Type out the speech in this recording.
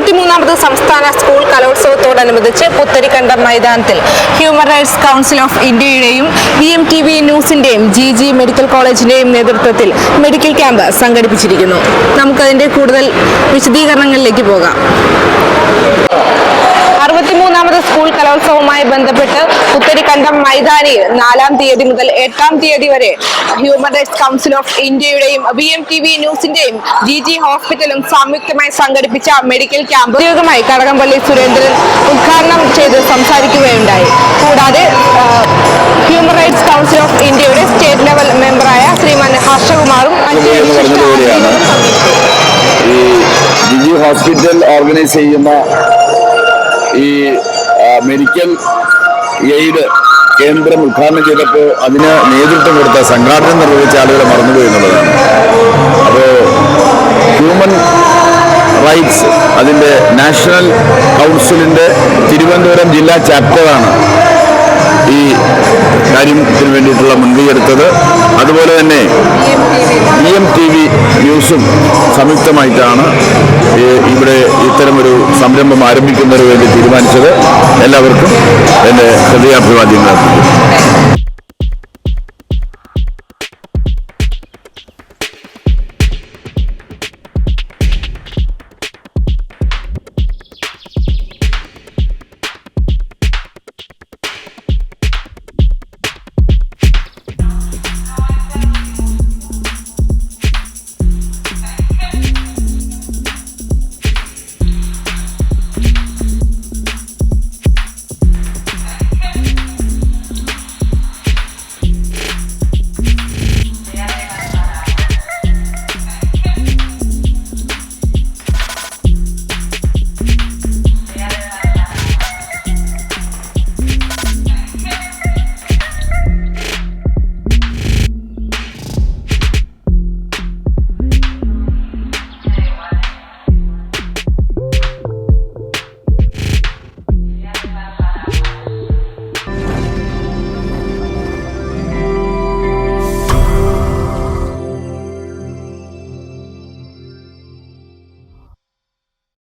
അറുപത്തിമൂന്നാമത് സംസ്ഥാന സ്കൂൾ കലോത്സവത്തോടനുബന്ധിച്ച് പുത്തരിക്കണ്ടം മൈതാനത്തിൽ ഹ്യൂമൻ റൈറ്റ്സ് കൗൺസിൽ ഓഫ് ഇന്ത്യയുടെയും വി എം ടി വി ന്യൂസിന്റെയും ജി ജി മെഡിക്കൽ കോളേജിന്റെയും നേതൃത്വത്തിൽ മെഡിക്കൽ ക്യാമ്പ് സംഘടിപ്പിച്ചിരിക്കുന്നു. നമുക്കതിന്റെ കൂടുതൽ വിശദീകരണങ്ങളിലേക്ക് പോകാം. അറുപത്തിമൂന്നാമത് സ്കൂൾ കലോത്സവവുമായി ബന്ധപ്പെട്ട് പുത്തരിക്കണ്ടം മൈതാനിയിൽ നാലാം തീയതി മുതൽ എട്ടാം തീയതി വരെ ഹ്യൂമൻ റൈറ്റ്സ് കൗൺസിൽ ഓഫ് ഇന്ത്യയുടെയും വി എം ടി വി ന്യൂസിന്റെയും ജി ജി ഹോസ്പിറ്റലും സംയുക്തമായി സംഘടിപ്പിച്ച മെഡിക്കൽ ക്യാമ്പ് ഔദ്യോഗികമായി കടകംപള്ളി സുരേന്ദ്രൻ ഉദ്ഘാടനം ചെയ്ത് സംസാരിക്കുകയുണ്ടായി. കൂടാതെ ഹ്യൂമൻ റൈറ്റ്സ് കൗൺസിൽ ഓഫ് ഇന്ത്യയുടെ സ്റ്റേറ്റ് ലെവൽ മെമ്പറായ ശ്രീമാൻ ഹർഷകുമാറും മറ്റ് ജിജി ഹോസ്പിറ്റൽ ഓർഗനൈസ് ചെയ്യുന്ന ഈ മെഡിക്കൽ എയ്ഡ് കേന്ദ്രം ഉദ്ഘാടനം ചെയ്തപ്പോൾ അതിന് നേതൃത്വം കൊടുത്ത സംഘാടനം നിർവഹിച്ച ആളുകളെ മറന്നുപോയി എന്നുള്ളതാണ്. അപ്പോൾ ഹ്യൂമൻ റൈറ്റ്സ് അതിന്റെ നാഷണൽ കൗൺസിലിന്റെ തിരുവനന്തപുരം ജില്ലാ ചാപ്റ്ററാണ് ഈ കാര്യത്തിന് വേണ്ടിയിട്ടുള്ള മുൻകൈ എടുത്തത്. അതുപോലെ തന്നെ ഇ എം ടി വി. ന്യൂസും സംയുക്തമായിട്ടാണ് ഇവിടെ സംരംഭം ആരംഭിക്കുന്നതിന് വേണ്ടി തീരുമാനിച്ചത് എല്ലാവർക്കും എന്റെ ഹൃദയാഭിവാദ്യങ്ങൾ. അർപ്പിക്കുന്നു